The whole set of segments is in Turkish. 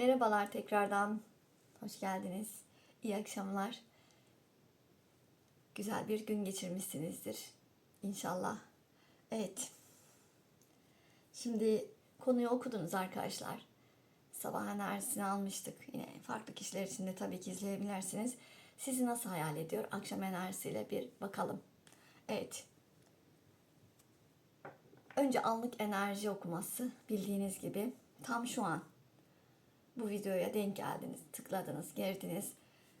Merhabalar tekrardan. Hoş geldiniz. İyi akşamlar. Güzel bir gün geçirmişsinizdir. İnşallah. Evet. Şimdi konuyu okudunuz arkadaşlar. Sabah enerjisini almıştık. Yine farklı kişiler için de tabii ki izleyebilirsiniz. Sizi nasıl hayal ediyor? Akşam enerjisiyle bir bakalım. Evet. Önce anlık enerji okuması bildiğiniz gibi tam şu an bu videoya denk geldiniz, tıkladınız, girdiniz.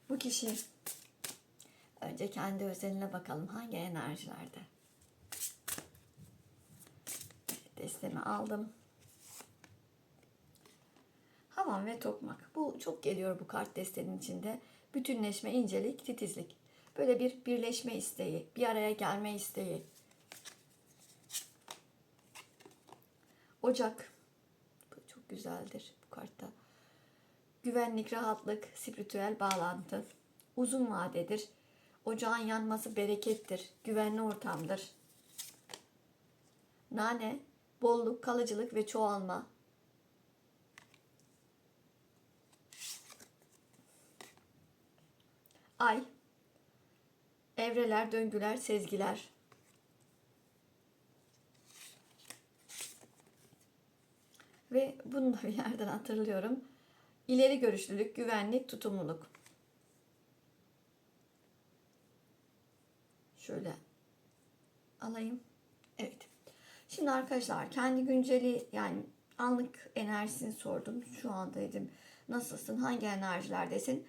Bu kişi önce kendi özeline bakalım hangi enerjilerde. Destemi aldım. Havan ve tokmak. Bu çok geliyor bu kart destenin içinde. Bütünleşme, incelik, titizlik. Böyle bir birleşme isteği, bir araya gelme isteği. Ocak. Bu çok güzeldir bu kartta. Güvenlik, rahatlık, spiritüel bağlantı. Uzun vadedir. Ocağın yanması berekettir. Güvenli ortamdır. Nane, bolluk, kalıcılık ve çoğalma. Ay, evreler, döngüler, sezgiler. Ve bunu da bir yerden hatırlıyorum. İleri görüşlülük, güvenlik, tutumluluk. Şöyle alayım. Evet. Şimdi arkadaşlar kendi günceli yani anlık enerjisini sordum. Şu anda dedim nasılsın, hangi enerjilerdesin?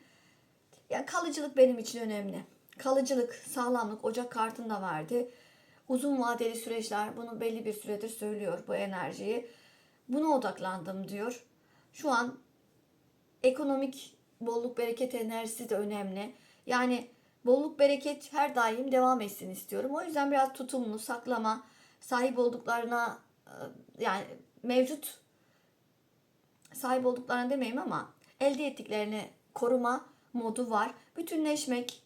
Ya kalıcılık benim için önemli. Kalıcılık, sağlamlık, Ocak kartında verdi. Uzun vadeli süreçler bunu belli bir süredir söylüyor bu enerjiyi. Buna odaklandım diyor. Şu an ekonomik bolluk bereket enerjisi de önemli. Yani bolluk bereket her daim devam etsin istiyorum. O yüzden biraz tutumlu, saklama, sahip olduklarına e, yani mevcut sahip olduklarına demeyeyim ama elde ettiklerini koruma modu var. Bütünleşmek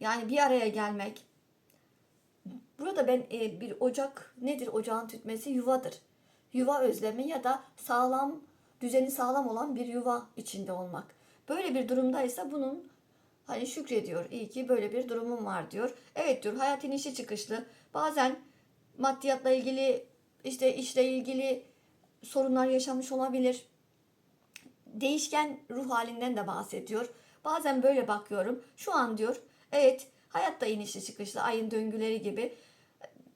yani bir araya gelmek. Burada ben e, bir ocak nedir ocağın tütmesi yuvadır. Yuva özlemi ya da sağlam düzeni sağlam olan bir yuva içinde olmak. Böyle bir durumdaysa bunun hani şükrediyor. İyi ki böyle bir durumum var diyor. Evet diyor hayat inişi çıkışlı. Bazen maddiyatla ilgili işte işle ilgili sorunlar yaşamış olabilir. Değişken ruh halinden de bahsediyor. Bazen böyle bakıyorum. Şu an diyor evet hayatta inişli çıkışlı ayın döngüleri gibi.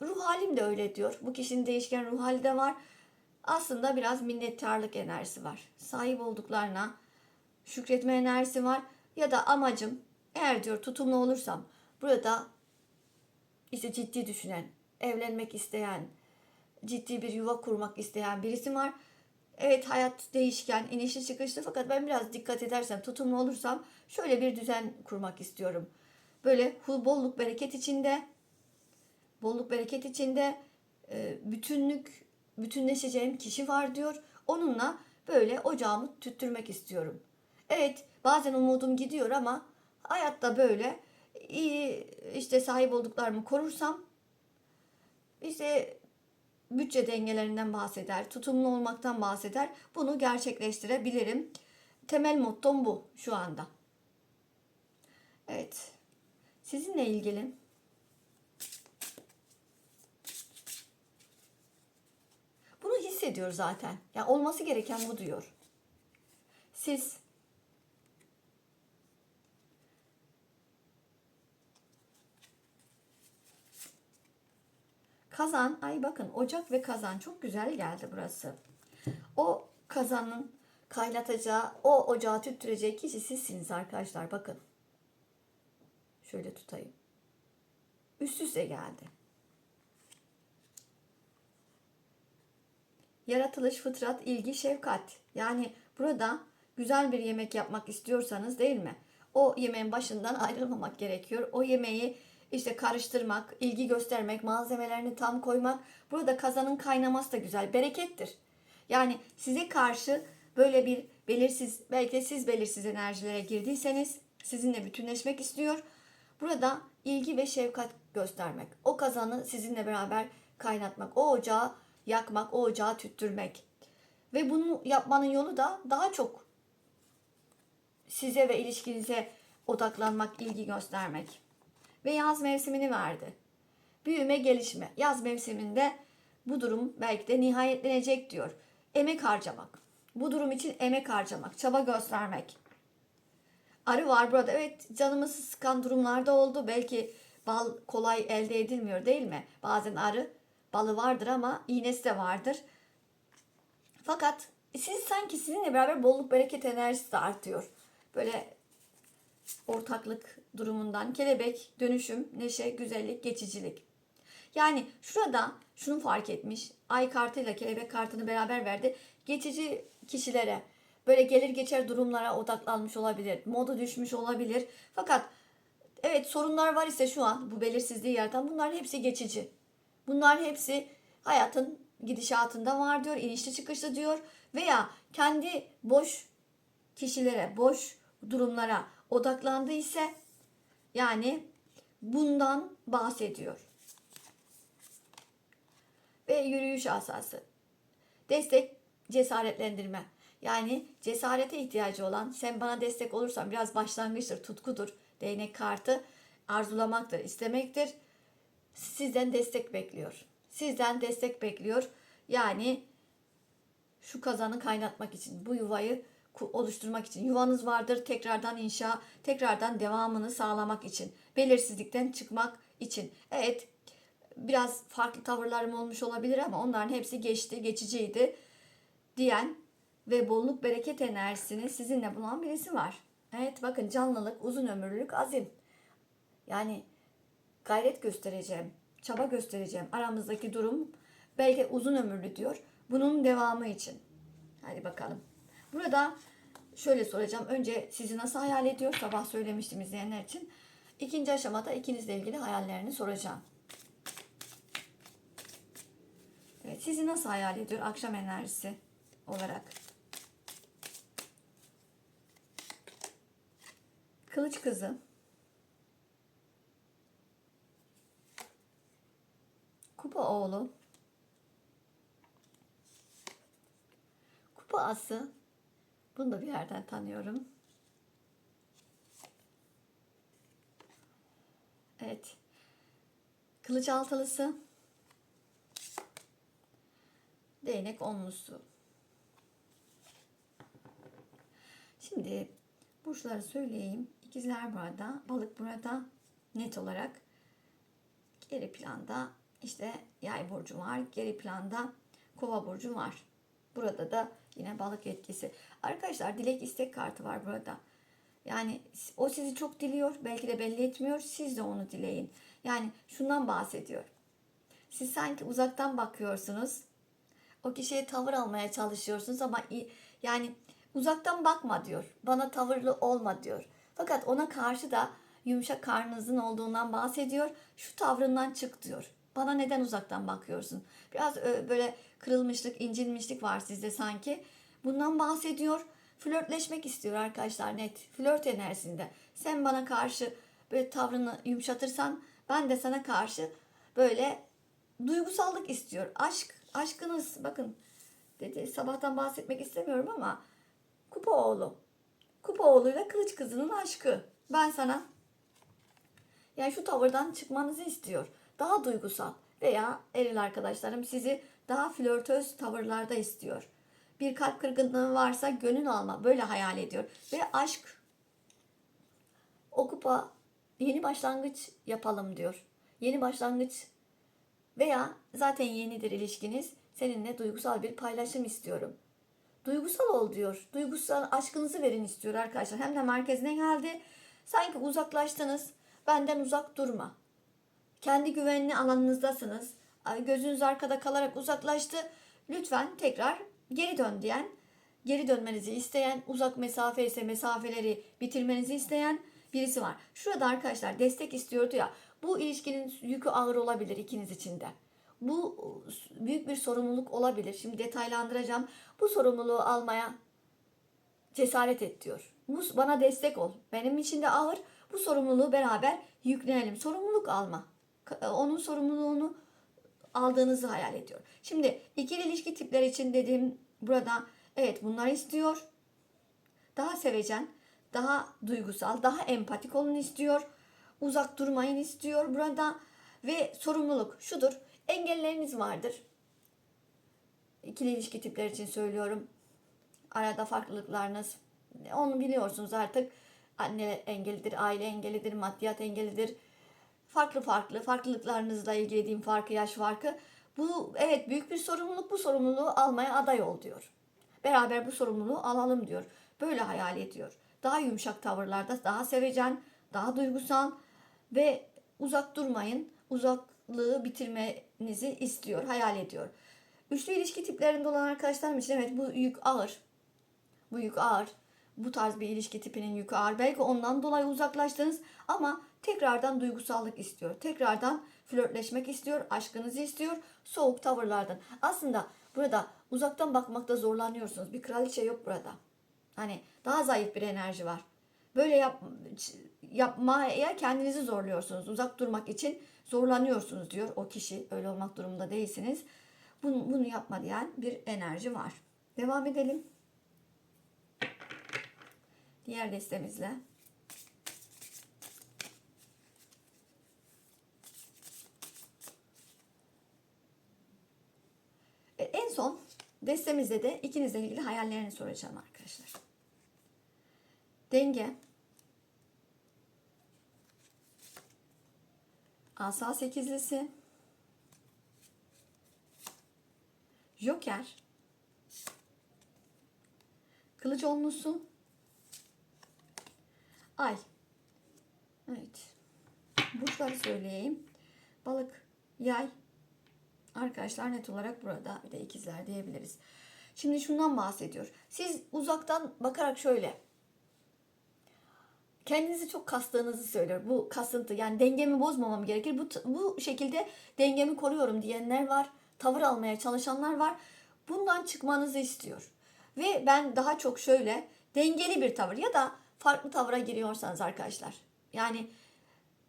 Ruh halim de öyle diyor. Bu kişinin değişken ruh hali de var aslında biraz minnettarlık enerjisi var. Sahip olduklarına şükretme enerjisi var. Ya da amacım eğer diyor tutumlu olursam burada işte ciddi düşünen, evlenmek isteyen, ciddi bir yuva kurmak isteyen birisi var. Evet hayat değişken, inişli çıkışlı fakat ben biraz dikkat edersem, tutumlu olursam şöyle bir düzen kurmak istiyorum. Böyle bolluk bereket içinde, bolluk bereket içinde bütünlük bütünleşeceğim kişi var diyor. Onunla böyle ocağımı tüttürmek istiyorum. Evet bazen umudum gidiyor ama hayatta böyle iyi işte sahip olduklarımı korursam işte bütçe dengelerinden bahseder, tutumlu olmaktan bahseder. Bunu gerçekleştirebilirim. Temel mottom bu şu anda. Evet. Sizinle ilgili Hissediyor zaten. Ya yani olması gereken bu diyor. Siz kazan, ay bakın ocak ve kazan çok güzel geldi burası. O kazanın kaynatacağı, o ocağı tüttürecek kişi sizsiniz arkadaşlar bakın. Şöyle tutayım. Üst üste geldi. Yaratılış, fıtrat, ilgi, şefkat. Yani burada güzel bir yemek yapmak istiyorsanız değil mi? O yemeğin başından ayrılmamak gerekiyor. O yemeği işte karıştırmak, ilgi göstermek, malzemelerini tam koymak. Burada kazanın kaynaması da güzel. Berekettir. Yani size karşı böyle bir belirsiz, belki de siz belirsiz enerjilere girdiyseniz sizinle bütünleşmek istiyor. Burada ilgi ve şefkat göstermek. O kazanı sizinle beraber kaynatmak. O ocağı yakmak, o ocağı tüttürmek. Ve bunu yapmanın yolu da daha çok size ve ilişkinize odaklanmak, ilgi göstermek. Ve yaz mevsimini verdi. Büyüme, gelişme. Yaz mevsiminde bu durum belki de nihayetlenecek diyor. Emek harcamak. Bu durum için emek harcamak, çaba göstermek. Arı var burada. Evet canımızı sıkan durumlarda oldu. Belki bal kolay elde edilmiyor değil mi? Bazen arı balı vardır ama iğnesi de vardır. Fakat siz sanki sizinle beraber bolluk bereket enerjisi de artıyor. Böyle ortaklık durumundan kelebek, dönüşüm, neşe, güzellik, geçicilik. Yani şurada şunu fark etmiş. Ay kartıyla kelebek kartını beraber verdi. Geçici kişilere böyle gelir geçer durumlara odaklanmış olabilir. Modu düşmüş olabilir. Fakat evet sorunlar var ise şu an bu belirsizliği yaratan bunların hepsi geçici. Bunlar hepsi hayatın gidişatında var diyor. inişli çıkışlı diyor. Veya kendi boş kişilere, boş durumlara odaklandı ise yani bundan bahsediyor. Ve yürüyüş asası. Destek, cesaretlendirme. Yani cesarete ihtiyacı olan, sen bana destek olursan biraz başlangıçtır, tutkudur. Değnek kartı arzulamaktır, istemektir. Sizden destek bekliyor. Sizden destek bekliyor. Yani şu kazanı kaynatmak için, bu yuvayı oluşturmak için. Yuvanız vardır tekrardan inşa, tekrardan devamını sağlamak için. Belirsizlikten çıkmak için. Evet biraz farklı tavırlarım olmuş olabilir ama onların hepsi geçti, geçiciydi diyen ve bolluk bereket enerjisini sizinle bulan birisi var. Evet bakın canlılık, uzun ömürlülük, azim. Yani gayret göstereceğim, çaba göstereceğim. Aramızdaki durum belki uzun ömürlü diyor. Bunun devamı için. Hadi bakalım. Burada şöyle soracağım. Önce sizi nasıl hayal ediyor? Sabah söylemiştim izleyenler için. İkinci aşamada ikinizle ilgili hayallerini soracağım. Evet, sizi nasıl hayal ediyor akşam enerjisi olarak? Kılıç kızı. Kupa oğlu. Kupa ası. Bunu da bir yerden tanıyorum. Evet. Kılıç altılısı. Değnek onlusu. Şimdi burçları söyleyeyim. İkizler burada, balık burada net olarak. Geri planda işte yay burcu var. Geri planda kova burcu var. Burada da yine balık etkisi. Arkadaşlar dilek istek kartı var burada. Yani o sizi çok diliyor. Belki de belli etmiyor. Siz de onu dileyin. Yani şundan bahsediyor. Siz sanki uzaktan bakıyorsunuz. O kişiye tavır almaya çalışıyorsunuz ama yani uzaktan bakma diyor. Bana tavırlı olma diyor. Fakat ona karşı da yumuşak karnınızın olduğundan bahsediyor. Şu tavrından çık diyor. Bana neden uzaktan bakıyorsun? Biraz ö, böyle kırılmışlık, incinmişlik var sizde sanki. Bundan bahsediyor. Flörtleşmek istiyor arkadaşlar net. Flört enerjisinde. Sen bana karşı böyle tavrını yumuşatırsan ben de sana karşı böyle duygusallık istiyor. Aşk, aşkınız bakın dedi sabahtan bahsetmek istemiyorum ama Kupa oğlu. Kupa oğluyla kılıç kızının aşkı. Ben sana yani şu tavırdan çıkmanızı istiyor. Daha duygusal veya eril arkadaşlarım sizi daha flörtöz tavırlarda istiyor. Bir kalp kırgınlığı varsa gönül alma böyle hayal ediyor. Ve aşk o kupa yeni başlangıç yapalım diyor. Yeni başlangıç veya zaten yenidir ilişkiniz. Seninle duygusal bir paylaşım istiyorum. Duygusal ol diyor. Duygusal aşkınızı verin istiyor arkadaşlar. Hem de merkezine geldi. Sanki uzaklaştınız. Benden uzak durma. Kendi güvenli alanınızdasınız. Gözünüz arkada kalarak uzaklaştı. Lütfen tekrar geri dön diyen, geri dönmenizi isteyen, uzak mesafe ise mesafeleri bitirmenizi isteyen birisi var. Şurada arkadaşlar destek istiyordu ya. Bu ilişkinin yükü ağır olabilir ikiniz için de. Bu büyük bir sorumluluk olabilir. Şimdi detaylandıracağım. Bu sorumluluğu almaya cesaret et diyor. Bana destek ol. Benim için de ağır. Bu sorumluluğu beraber yüklenelim. Sorumluluk alma. Ka- Onun sorumluluğunu aldığınızı hayal ediyor. Şimdi ikili ilişki tipleri için dediğim burada evet bunlar istiyor. Daha sevecen, daha duygusal, daha empatik olun istiyor. Uzak durmayın istiyor burada. Ve sorumluluk şudur. Engelleriniz vardır. İkili ilişki tipleri için söylüyorum. Arada farklılıklarınız. Onu biliyorsunuz artık. Anne engelidir, aile engelidir, maddiyat engelidir. Farklı farklı farklılıklarınızla ilgili diyeyim farkı, yaş farkı. Bu evet büyük bir sorumluluk. Bu sorumluluğu almaya aday ol diyor. Beraber bu sorumluluğu alalım diyor. Böyle hayal ediyor. Daha yumuşak tavırlarda, daha sevecen, daha duygusal ve uzak durmayın. Uzaklığı bitirmenizi istiyor, hayal ediyor. Üçlü ilişki tiplerinde olan arkadaşlarım için evet bu yük ağır. Bu yük ağır. Bu tarz bir ilişki tipinin yükü ağır. Belki ondan dolayı uzaklaştınız ama tekrardan duygusallık istiyor. Tekrardan flörtleşmek istiyor, aşkınızı istiyor, soğuk tavırlardan. Aslında burada uzaktan bakmakta zorlanıyorsunuz. Bir kraliçe yok burada. Hani daha zayıf bir enerji var. Böyle yap, yapmaya kendinizi zorluyorsunuz. Uzak durmak için zorlanıyorsunuz diyor o kişi. Öyle olmak durumunda değilsiniz. Bunu, bunu yapma diyen bir enerji var. Devam edelim. Diğer destemizle. E, En son destemizde de ikinizle ilgili hayallerini soracağım arkadaşlar. Denge. Asa sekizlisi. Joker. Kılıç onlusu. Ay. Evet. Burçları söyleyeyim. Balık, yay. Arkadaşlar net olarak burada bir de ikizler diyebiliriz. Şimdi şundan bahsediyor. Siz uzaktan bakarak şöyle kendinizi çok kastığınızı söylüyor. Bu kasıntı yani dengemi bozmamam gerekir. Bu, bu şekilde dengemi koruyorum diyenler var. Tavır almaya çalışanlar var. Bundan çıkmanızı istiyor. Ve ben daha çok şöyle dengeli bir tavır ya da farklı tavıra giriyorsanız arkadaşlar. Yani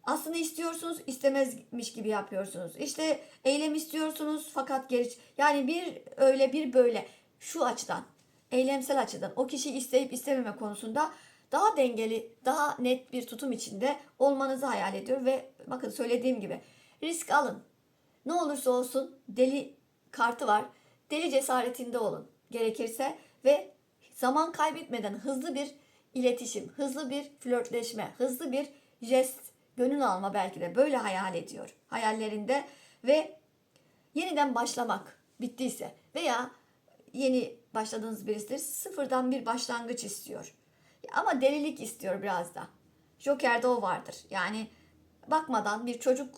aslında istiyorsunuz istemezmiş gibi yapıyorsunuz. İşte eylem istiyorsunuz fakat geri yani bir öyle bir böyle şu açıdan eylemsel açıdan o kişi isteyip istememe konusunda daha dengeli, daha net bir tutum içinde olmanızı hayal ediyor ve bakın söylediğim gibi risk alın. Ne olursa olsun deli kartı var. Deli cesaretinde olun gerekirse ve zaman kaybetmeden hızlı bir iletişim, hızlı bir flörtleşme, hızlı bir jest, gönül alma belki de böyle hayal ediyor hayallerinde ve yeniden başlamak bittiyse veya yeni başladığınız birisidir sıfırdan bir başlangıç istiyor. Ama delilik istiyor biraz da. Joker'de o vardır. Yani bakmadan bir çocuk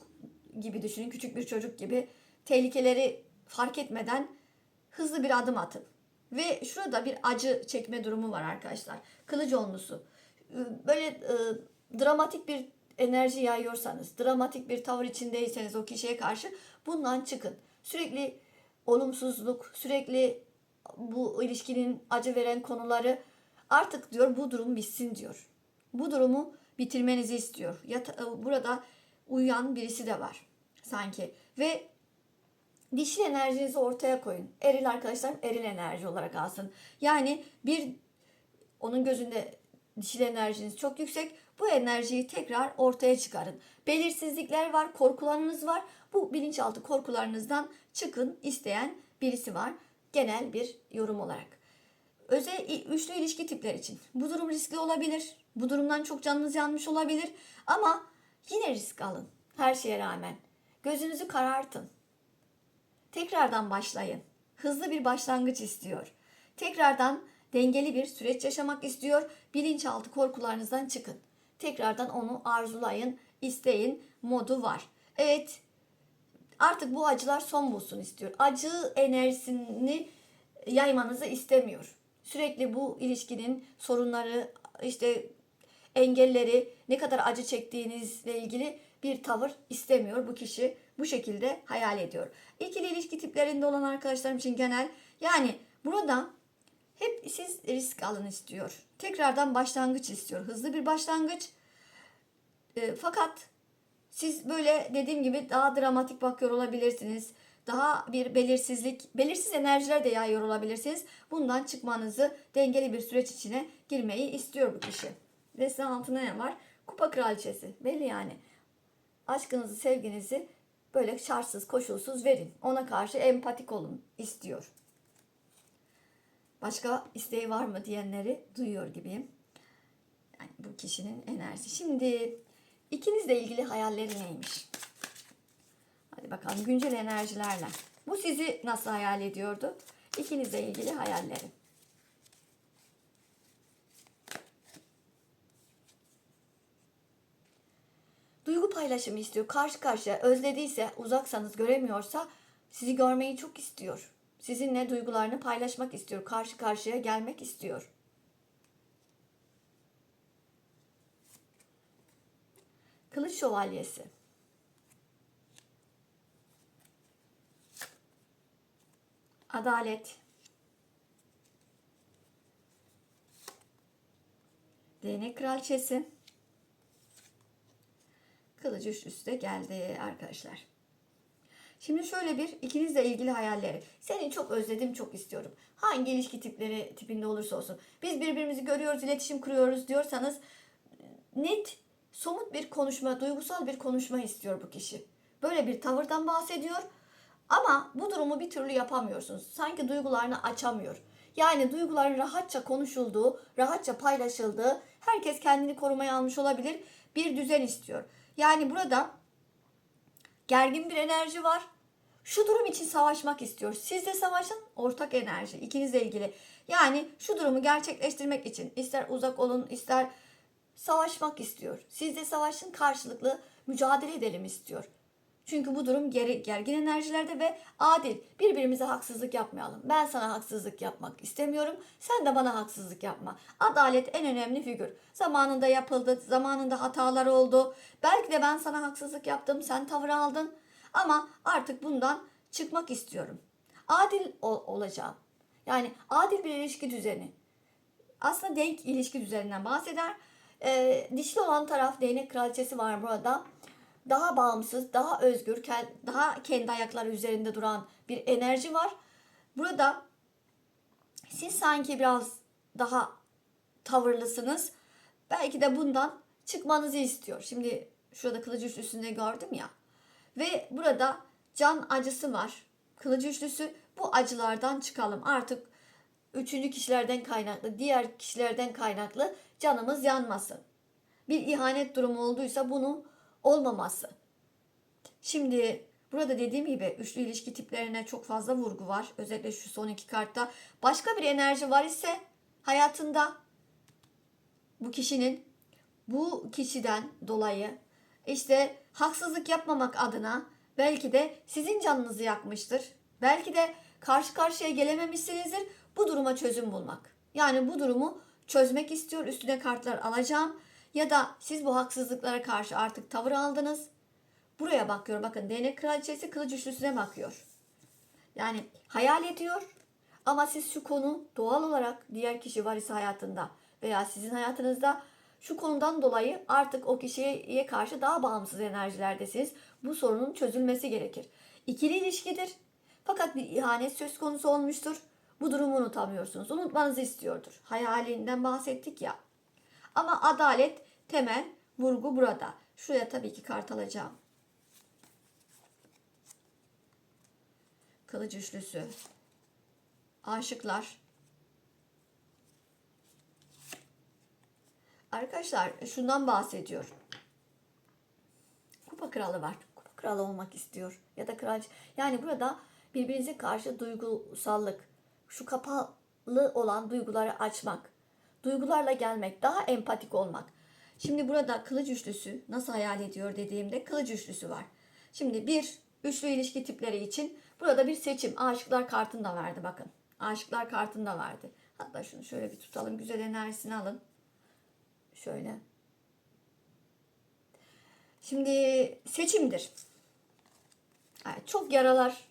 gibi düşünün, küçük bir çocuk gibi tehlikeleri fark etmeden hızlı bir adım atın. Ve şurada bir acı çekme durumu var arkadaşlar. Kılıç onlusu. Böyle e, dramatik bir enerji yayıyorsanız, dramatik bir tavır içindeyseniz o kişiye karşı bundan çıkın. Sürekli olumsuzluk, sürekli bu ilişkinin acı veren konuları artık diyor bu durum bitsin diyor. Bu durumu bitirmenizi istiyor. Yata- burada uyuyan birisi de var sanki. Ve dişil enerjinizi ortaya koyun. Eril arkadaşlar eril enerji olarak alsın. Yani bir onun gözünde dişil enerjiniz çok yüksek. Bu enerjiyi tekrar ortaya çıkarın. Belirsizlikler var, korkularınız var. Bu bilinçaltı korkularınızdan çıkın isteyen birisi var. Genel bir yorum olarak. Özel üçlü ilişki tipler için. Bu durum riskli olabilir. Bu durumdan çok canınız yanmış olabilir. Ama yine risk alın. Her şeye rağmen. Gözünüzü karartın. Tekrardan başlayın. Hızlı bir başlangıç istiyor. Tekrardan dengeli bir süreç yaşamak istiyor. Bilinçaltı korkularınızdan çıkın. Tekrardan onu arzulayın, isteyin modu var. Evet artık bu acılar son bulsun istiyor. Acı enerjisini yaymanızı istemiyor. Sürekli bu ilişkinin sorunları, işte engelleri, ne kadar acı çektiğinizle ilgili bir tavır istemiyor bu kişi. Bu şekilde hayal ediyor. İkili ilişki tiplerinde olan arkadaşlarım için genel yani burada hep siz risk alın istiyor. Tekrardan başlangıç istiyor. Hızlı bir başlangıç. E, fakat siz böyle dediğim gibi daha dramatik bakıyor olabilirsiniz. Daha bir belirsizlik, belirsiz enerjiler de yayıyor olabilirsiniz. Bundan çıkmanızı, dengeli bir süreç içine girmeyi istiyor bu kişi. Desen altında ne var? Kupa kraliçesi. Belli yani. Aşkınızı, sevginizi böyle şartsız, koşulsuz verin. Ona karşı empatik olun istiyor. Başka isteği var mı diyenleri duyuyor gibiyim. Yani bu kişinin enerjisi. Şimdi ikinizle ilgili hayalleri neymiş? Hadi bakalım güncel enerjilerle. Bu sizi nasıl hayal ediyordu? İkinizle ilgili hayalleri. Duygu paylaşımı istiyor. Karşı karşıya özlediyse, uzaksanız göremiyorsa sizi görmeyi çok istiyor. Sizinle duygularını paylaşmak istiyor. Karşı karşıya gelmek istiyor. Kılıç şövalyesi. Adalet. Değnek kraliçesi. Kılıç üçlüsü de geldi arkadaşlar. Şimdi şöyle bir ikinizle ilgili hayalleri. Seni çok özledim, çok istiyorum. Hangi ilişki tipleri tipinde olursa olsun. Biz birbirimizi görüyoruz, iletişim kuruyoruz diyorsanız net, somut bir konuşma, duygusal bir konuşma istiyor bu kişi. Böyle bir tavırdan bahsediyor. Ama bu durumu bir türlü yapamıyorsunuz. Sanki duygularını açamıyor. Yani duyguların rahatça konuşulduğu, rahatça paylaşıldığı, herkes kendini korumaya almış olabilir bir düzen istiyor. Yani burada gergin bir enerji var. Şu durum için savaşmak istiyor. Siz de savaşın ortak enerji ikinizle ilgili. Yani şu durumu gerçekleştirmek için ister uzak olun ister savaşmak istiyor. Siz de savaşın karşılıklı mücadele edelim istiyor. Çünkü bu durum geri, gergin enerjilerde ve adil. Birbirimize haksızlık yapmayalım. Ben sana haksızlık yapmak istemiyorum. Sen de bana haksızlık yapma. Adalet en önemli figür. Zamanında yapıldı, zamanında hatalar oldu. Belki de ben sana haksızlık yaptım, sen tavır aldın. Ama artık bundan çıkmak istiyorum. Adil ol- olacağım. Yani adil bir ilişki düzeni. Aslında denk ilişki düzeninden bahseder. Ee, dişli olan taraf değnek kraliçesi var burada daha bağımsız, daha özgür, daha kendi ayakları üzerinde duran bir enerji var. Burada siz sanki biraz daha tavırlısınız. Belki de bundan çıkmanızı istiyor. Şimdi şurada kılıcı üçlüsünde gördüm ya. Ve burada can acısı var. Kılıcı üçlüsü bu acılardan çıkalım. Artık üçüncü kişilerden kaynaklı, diğer kişilerden kaynaklı canımız yanmasın. Bir ihanet durumu olduysa bunu olmaması. Şimdi burada dediğim gibi üçlü ilişki tiplerine çok fazla vurgu var. Özellikle şu son iki kartta. Başka bir enerji var ise hayatında bu kişinin bu kişiden dolayı işte haksızlık yapmamak adına belki de sizin canınızı yakmıştır. Belki de karşı karşıya gelememişsinizdir. Bu duruma çözüm bulmak. Yani bu durumu çözmek istiyor. Üstüne kartlar alacağım. Ya da siz bu haksızlıklara karşı artık tavır aldınız. Buraya bakıyor. Bakın değnek kraliçesi kılıç üçlüsüne bakıyor. Yani hayal ediyor. Ama siz şu konu doğal olarak diğer kişi var ise hayatında veya sizin hayatınızda şu konudan dolayı artık o kişiye karşı daha bağımsız enerjilerdesiniz. Bu sorunun çözülmesi gerekir. İkili ilişkidir. Fakat bir ihanet söz konusu olmuştur. Bu durumu unutamıyorsunuz. Unutmanızı istiyordur. Hayalinden bahsettik ya. Ama adalet temel vurgu burada. Şuraya tabii ki kart alacağım. Kılıç üçlüsü. Aşıklar. Arkadaşlar şundan bahsediyor. Kupa kralı var. Kupa kralı olmak istiyor. Ya da kraliçe. Yani burada birbirinize karşı duygusallık. Şu kapalı olan duyguları açmak. Duygularla gelmek. Daha empatik olmak. Şimdi burada kılıç üçlüsü nasıl hayal ediyor dediğimde kılıç üçlüsü var. Şimdi bir üçlü ilişki tipleri için burada bir seçim. Aşıklar kartını da verdi bakın. Aşıklar kartını da verdi. Hatta şunu şöyle bir tutalım. Güzel enerjisini alın. Şöyle. Şimdi seçimdir. Çok yaralar.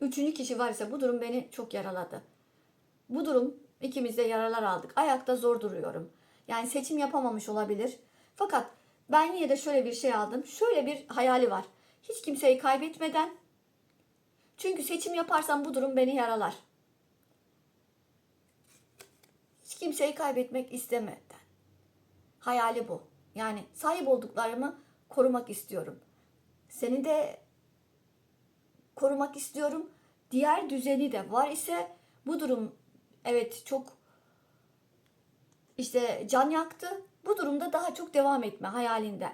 Üçüncü kişi var ise bu durum beni çok yaraladı. Bu durum ikimiz de yaralar aldık. Ayakta zor duruyorum. Yani seçim yapamamış olabilir. Fakat ben yine de şöyle bir şey aldım. Şöyle bir hayali var. Hiç kimseyi kaybetmeden. Çünkü seçim yaparsam bu durum beni yaralar. Hiç kimseyi kaybetmek istemeden. Hayali bu. Yani sahip olduklarımı korumak istiyorum. Seni de korumak istiyorum. Diğer düzeni de var ise bu durum evet çok işte can yaktı. Bu durumda daha çok devam etme hayalinde.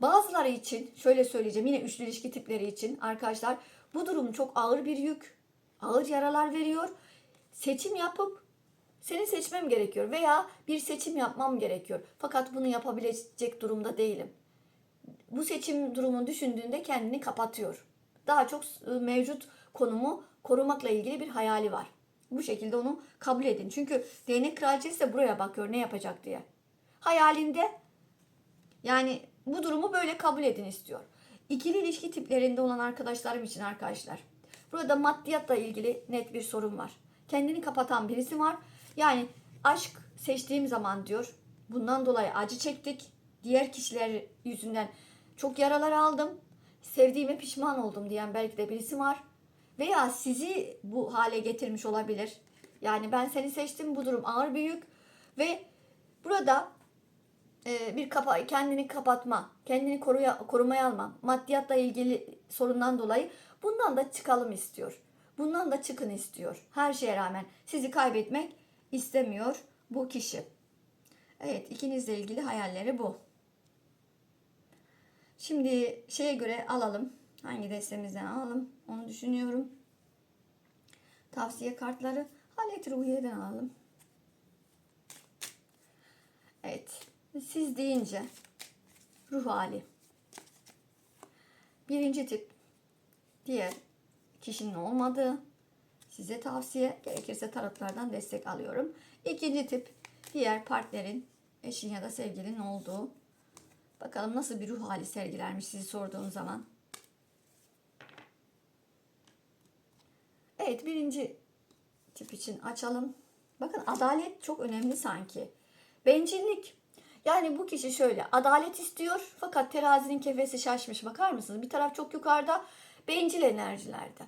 Bazıları için şöyle söyleyeceğim yine üçlü ilişki tipleri için arkadaşlar bu durum çok ağır bir yük. Ağır yaralar veriyor. Seçim yapıp seni seçmem gerekiyor veya bir seçim yapmam gerekiyor. Fakat bunu yapabilecek durumda değilim. Bu seçim durumunu düşündüğünde kendini kapatıyor. Daha çok e, mevcut konumu korumakla ilgili bir hayali var. Bu şekilde onu kabul edin. Çünkü değnek kraliçesi de buraya bakıyor ne yapacak diye. Hayalinde yani bu durumu böyle kabul edin istiyor. İkili ilişki tiplerinde olan arkadaşlarım için arkadaşlar. Burada maddiyatla ilgili net bir sorun var. Kendini kapatan birisi var. Yani aşk seçtiğim zaman diyor. Bundan dolayı acı çektik. Diğer kişiler yüzünden çok yaralar aldım. Sevdiğime pişman oldum diyen belki de birisi var. Veya sizi bu hale getirmiş olabilir. Yani ben seni seçtim bu durum ağır bir yük. Ve burada e, bir kapa kendini kapatma, kendini koruya, korumaya alma, maddiyatla ilgili sorundan dolayı bundan da çıkalım istiyor. Bundan da çıkın istiyor. Her şeye rağmen sizi kaybetmek istemiyor bu kişi. Evet ikinizle ilgili hayalleri bu. Şimdi şeye göre alalım. Hangi destemizden alalım onu düşünüyorum. Tavsiye kartları Halet Ruhiye'den alalım. Evet. Siz deyince ruh hali. Birinci tip diğer kişinin olmadığı size tavsiye gerekirse tarotlardan destek alıyorum. İkinci tip diğer partnerin eşin ya da sevgilinin olduğu. Bakalım nasıl bir ruh hali sergilermiş sizi sorduğum zaman. Evet birinci tip için açalım. Bakın adalet çok önemli sanki. Bencillik. Yani bu kişi şöyle adalet istiyor fakat terazinin kefesi şaşmış. Bakar mısınız? Bir taraf çok yukarıda bencil enerjilerde.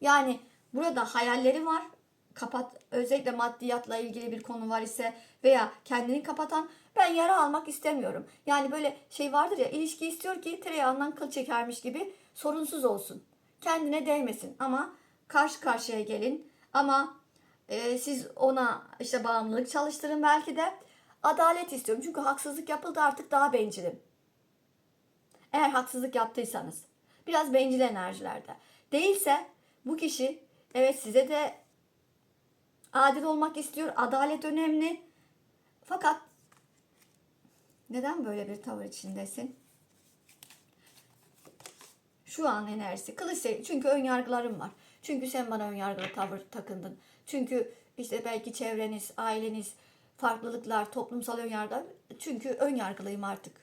Yani burada hayalleri var. Kapat özellikle maddiyatla ilgili bir konu var ise veya kendini kapatan ben yara almak istemiyorum. Yani böyle şey vardır ya ilişki istiyor ki tereyağından kıl çekermiş gibi sorunsuz olsun. Kendine değmesin ama karşı karşıya gelin ama e, siz ona işte bağımlılık çalıştırın belki de adalet istiyorum. Çünkü haksızlık yapıldı artık daha bencilim. Eğer haksızlık yaptıysanız. Biraz bencil enerjilerde. Değilse bu kişi evet size de adil olmak istiyor. Adalet önemli. Fakat neden böyle bir tavır içindesin? Şu an enerjisi. Kılıç çünkü ön yargılarım var. Çünkü sen bana ön yargılı tavır takındın. Çünkü işte belki çevreniz, aileniz, farklılıklar, toplumsal ön yargılar. Çünkü ön yargılıyım artık.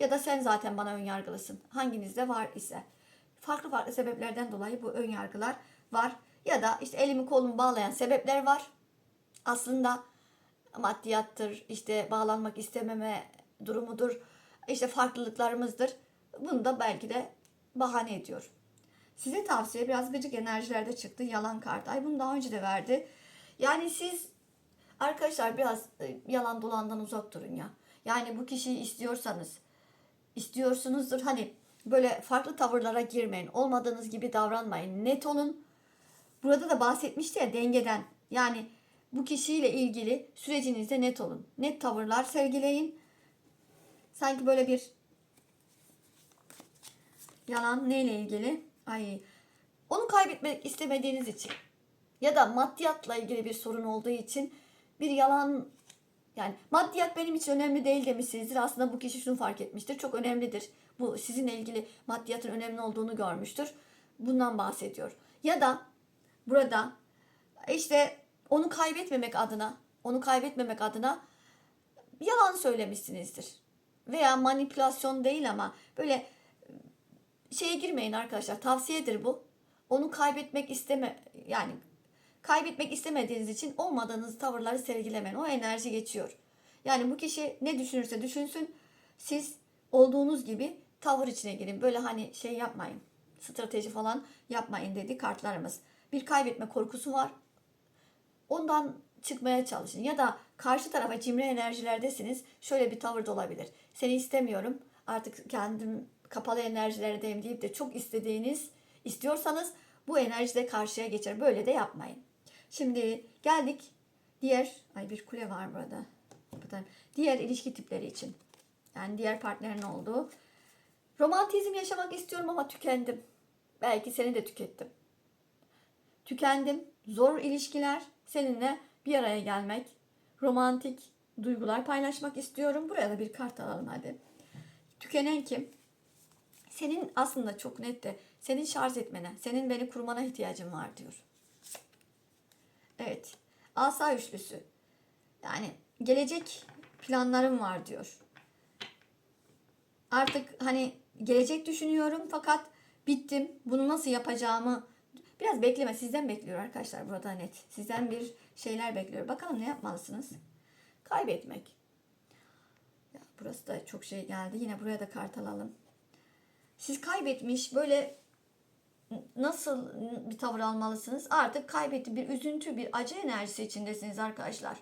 Ya da sen zaten bana ön yargılısın. Hanginizde var ise. Farklı farklı sebeplerden dolayı bu ön yargılar var. Ya da işte elimi kolumu bağlayan sebepler var. Aslında maddiyattır, işte bağlanmak istememe durumudur, işte farklılıklarımızdır. Bunu da belki de bahane ediyor. Size tavsiye biraz gıcık enerjilerde çıktı. Yalan kart. Ay bunu daha önce de verdi. Yani siz arkadaşlar biraz e, yalan dolandan uzak durun ya. Yani bu kişiyi istiyorsanız istiyorsunuzdur. Hani böyle farklı tavırlara girmeyin. Olmadığınız gibi davranmayın. Net olun. Burada da bahsetmişti ya dengeden. Yani bu kişiyle ilgili sürecinizde net olun. Net tavırlar sergileyin. Sanki böyle bir yalan neyle ilgili? Ay onu kaybetmek istemediğiniz için ya da maddiyatla ilgili bir sorun olduğu için bir yalan yani maddiyat benim için önemli değil demişsinizdir. Aslında bu kişi şunu fark etmiştir. Çok önemlidir. Bu sizinle ilgili maddiyatın önemli olduğunu görmüştür. Bundan bahsediyor. Ya da burada işte onu kaybetmemek adına, onu kaybetmemek adına yalan söylemişsinizdir. Veya manipülasyon değil ama böyle şeye girmeyin arkadaşlar. Tavsiyedir bu. Onu kaybetmek isteme yani kaybetmek istemediğiniz için olmadığınız tavırları sergilemeyin. O enerji geçiyor. Yani bu kişi ne düşünürse düşünsün siz olduğunuz gibi tavır içine girin. Böyle hani şey yapmayın. Strateji falan yapmayın dedi kartlarımız. Bir kaybetme korkusu var. Ondan çıkmaya çalışın. Ya da karşı tarafa cimri enerjilerdesiniz. Şöyle bir tavır da olabilir. Seni istemiyorum. Artık kendim kapalı enerjilerdeyim deyip de çok istediğiniz istiyorsanız bu enerji de karşıya geçer. Böyle de yapmayın. Şimdi geldik diğer ay bir kule var burada. Diğer ilişki tipleri için. Yani diğer partnerin olduğu. Romantizm yaşamak istiyorum ama tükendim. Belki seni de tükettim. Tükendim. Zor ilişkiler. Seninle bir araya gelmek. Romantik duygular paylaşmak istiyorum. Buraya da bir kart alalım hadi. Tükenen kim? Senin aslında çok net de senin şarj etmene, senin beni kurmana ihtiyacım var diyor. Evet. Asa üçlüsü. Yani gelecek planlarım var diyor. Artık hani gelecek düşünüyorum fakat bittim. Bunu nasıl yapacağımı biraz bekleme. Sizden bekliyor arkadaşlar burada net. Sizden bir şeyler bekliyor. Bakalım ne yapmalısınız? Kaybetmek. Ya burası da çok şey geldi. Yine buraya da kart alalım. Siz kaybetmiş böyle nasıl bir tavır almalısınız? Artık kaybetti bir üzüntü, bir acı enerjisi içindesiniz arkadaşlar.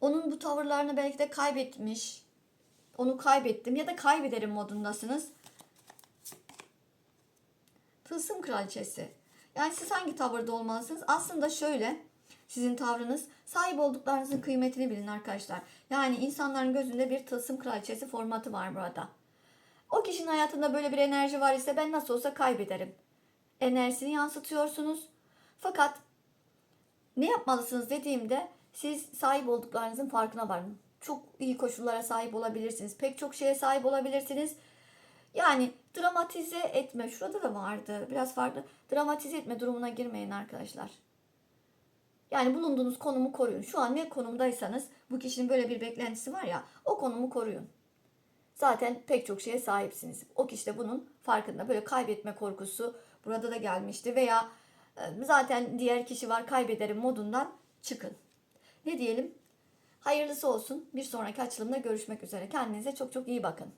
Onun bu tavırlarını belki de kaybetmiş. Onu kaybettim ya da kaybederim modundasınız. Tılsım kraliçesi. Yani siz hangi tavırda olmalısınız? Aslında şöyle sizin tavrınız sahip olduklarınızın kıymetini bilin arkadaşlar. Yani insanların gözünde bir tılsım kraliçesi formatı var burada. O kişinin hayatında böyle bir enerji var ise ben nasıl olsa kaybederim. Enerjisini yansıtıyorsunuz. Fakat ne yapmalısınız dediğimde siz sahip olduklarınızın farkına varın. Çok iyi koşullara sahip olabilirsiniz. Pek çok şeye sahip olabilirsiniz. Yani dramatize etme. Şurada da vardı. Biraz farklı. Dramatize etme durumuna girmeyin arkadaşlar. Yani bulunduğunuz konumu koruyun. Şu an ne konumdaysanız bu kişinin böyle bir beklentisi var ya o konumu koruyun. Zaten pek çok şeye sahipsiniz. O kişi de bunun farkında. Böyle kaybetme korkusu burada da gelmişti veya e, zaten diğer kişi var kaybederim modundan çıkın. Ne diyelim? Hayırlısı olsun. Bir sonraki açılımda görüşmek üzere. Kendinize çok çok iyi bakın.